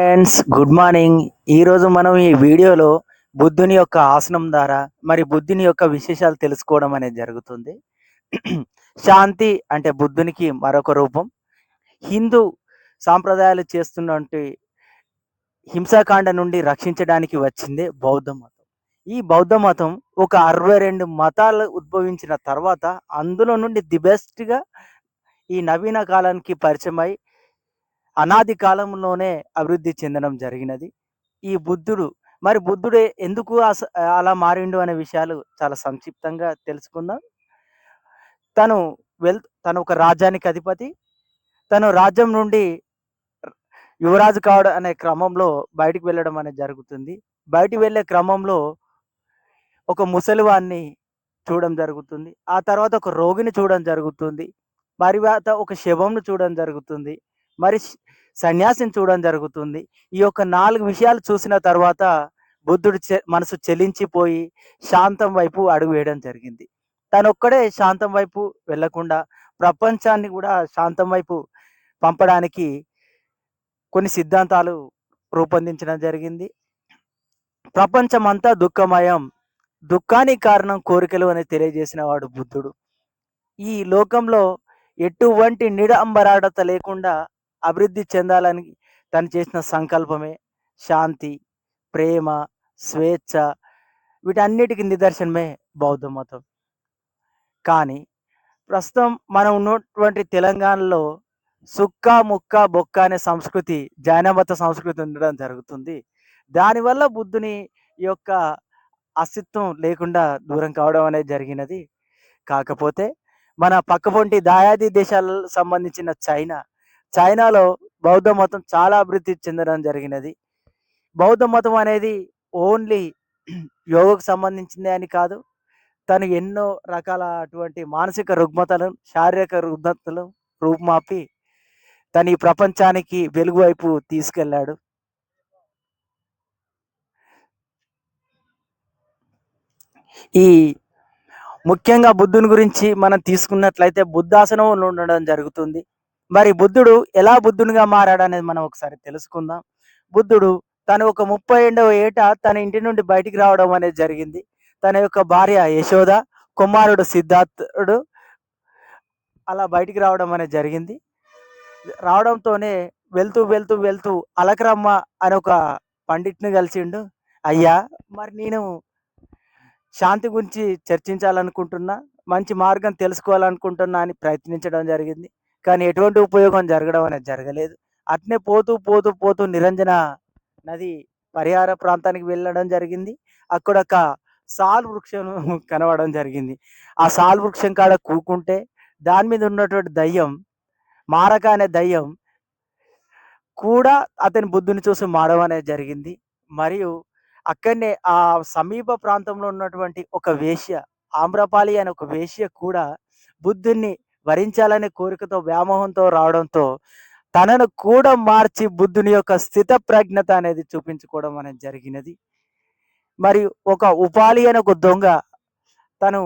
Friends good morning ఈరోజు మనం ఈ వీడియోలో బుద్ధుని యొక్క ఆసనం ద్వారా మరి బుద్ధుని యొక్క విశేషాలు తెలుసుకోవడం అనేది జరుగుతుంది. శాంతి అంటే బుద్ధునికి మరొక రూపం. హిందూ సాంప్రదాయాలు చేస్తున్నటువంటి హింసాకాండ నుండి రక్షించడానికి వచ్చిందే బౌద్ధ మతం. ఈ బౌద్ధ మతం ఒక అరవై రెండు మతాలు ఉద్భవించిన తర్వాత అందులో నుండి ది బెస్ట్గా ఈ నవీన కాలానికి పరిచయమై అనాది కాలంలోనే అభివృద్ధి చెందడం జరిగినది. ఈ బుద్ధుడు మరి బుద్ధుడే ఎందుకు అస- అలా మారిండు అనే విషయాలు చాలా సంక్షిప్తంగా తెలుసుకుందాం. తను వెల్ తను ఒక రాజ్యానికి అధిపతి. తను రాజ్యం నుండి యువరాజు కావడం అనే క్రమంలో బయటికి వెళ్ళడం అనేది జరుగుతుంది. బయటికి వెళ్ళే క్రమంలో ఒక ముసలివాన్ని చూడడం జరుగుతుంది. ఆ తర్వాత ఒక రోగిని చూడడం జరుగుతుంది. మరి ఒక శవంను చూడడం జరుగుతుంది. మరి సన్యాసిని చూడడం జరుగుతుంది. ఈ యొక్క నాలుగు విషయాలు చూసిన తర్వాత బుద్ధుడు చె- మనసు చెలించిపోయి శాంతం వైపు అడుగు వేయడం జరిగింది. తను ఒక్కడే శాంతం వైపు వెళ్ళకుండా ప్రపంచాన్ని కూడా శాంతం వైపు పంపడానికి కొన్ని సిద్ధాంతాలు రూపొందించడం జరిగింది. ప్రపంచమంతా దుఃఖమయం. దుఃఖానికి కారణం కోరికలు అని తెలియజేసిన వాడు బుద్ధుడు. ఈ లోకంలో ఎటువంటి నిడంబరాడత లేకుండా అభివృద్ధి చెందాలని తను చేసిన సంకల్పమే శాంతి ప్రేమ స్వేచ్ఛ వీటన్నిటికి నిదర్శనమే బౌద్ధ మతం. కానీ ప్రస్తుతం మనం ఉన్నటువంటి తెలంగాణలో సుక్క ముక్క బొక్క అనే సంస్కృతి జైనమత సంస్కృతి ఉండడం జరుగుతుంది. దానివల్ల బుద్ధుని యొక్క అస్తిత్వం లేకుండా దూరం కావడం అనేది జరిగినది. కాకపోతే మన పక్కపొంటి దాయాది దేశాలకు సంబంధించిన చైనా చైనాలో బౌద్ధ మతం చాలా అభివృద్ధి చెందడం జరిగినది. బౌద్ధ మతం అనేది ఓన్లీ యోగకు సంబంధించిందే అని కాదు తను ఎన్నో రకాల అటువంటి మానసిక రుగ్మతలను శారీరక రుగ్మతలు రూపుమాపి తను ఈ ప్రపంచానికి వెలుగు వైపు తీసుకెళ్ళాడు. ఈ ముఖ్యంగా బుద్ధుని గురించి మనం తీసుకున్నట్లయితే బుద్ధాసనం ఉండడం జరుగుతుంది. మరి బుద్ధుడు ఎలా బుద్ధునిగా మారాడు అనేది మనం ఒకసారి తెలుసుకుందాం. బుద్ధుడు తను ఒక ముప్పై రెండవ ఏట తన ఇంటి నుండి బయటికి రావడం అనేది జరిగింది. తన యొక్క భార్య యశోద కుమారుడు సిద్ధార్థుడు అలా బయటికి రావడం అనేది జరిగింది. రావడంతోనే వెళ్తూ వెళ్తూ వెళ్తూ అలకరమ్మ అని ఒక పండిట్ని కలిసిండు. అయ్యా మరి నేను శాంతి గురించి చర్చించాలనుకుంటున్నా మంచి మార్గం తెలుసుకోవాలనుకుంటున్నా అని ప్రయత్నించడం జరిగింది. కానీ ఎటువంటి ఉపయోగం జరగడం అనేది జరగలేదు. అట్నే పోతూ పోతూ పోతూ నిరంజన నది పరిహార ప్రాంతానికి వెళ్ళడం జరిగింది. అక్కడ ఒక సాల్ వృక్షం కనబడడం జరిగింది. ఆ సాల్ వృక్షం కాడ కూకుంటే దాని మీద ఉన్నటువంటి దయ్యం మారక అనే దయ్యం కూడా అతని బుద్ధుని చూసి మారడం అనేది జరిగింది. మరియు అక్కడనే ఆ సమీప ప్రాంతంలో ఉన్నటువంటి ఒక వేశ్య ఆమ్రపాలి అనే ఒక వేశ్య కూడా బుద్ధుణ్ణి వరించాలనే కోరికతో వ్యామోహంతో రావడంతో తనను కూడా మార్చి బుద్ధుని యొక్క స్థిత ప్రజ్ఞత అనేది చూపించుకోవడం అనేది జరిగినది. మరియు ఒక ఉపాలి అనే ఒక దొంగ తను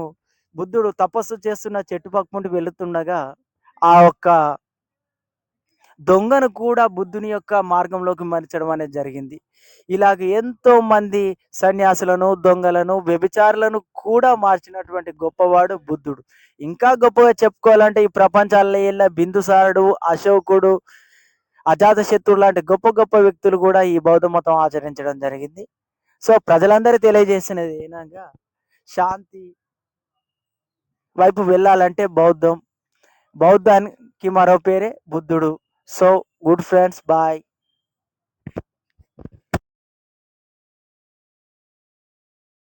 బుద్ధుడు తపస్సు చేస్తున్న చెట్టు పక్కముండి వెళుతుండగా ఆ యొక్క దొంగను కూడా బుద్ధుని యొక్క మార్గంలోకి మలచడం అనేది జరిగింది. ఇలాగ ఎంతో మంది సన్యాసులను దొంగలను వ్యభిచారులను కూడా మార్చినటువంటి గొప్పవాడు బుద్ధుడు. ఇంకా గొప్పగా చెప్పుకోవాలంటే ఈ ప్రపంచాల్లో వెళ్ళ బిందుసారుడు అశోకుడు అజాతశత్రుడు లాంటి గొప్ప గొప్ప వ్యక్తులు కూడా ఈ బౌద్ధ మతం ఆచరించడం జరిగింది. సో ప్రజలందరూ తెలియజేసినది ఏనాగా శాంతి వైపు వెళ్ళాలంటే బౌద్ధం. బౌద్ధానికి మరో పేరే బుద్ధుడు. So good friends bye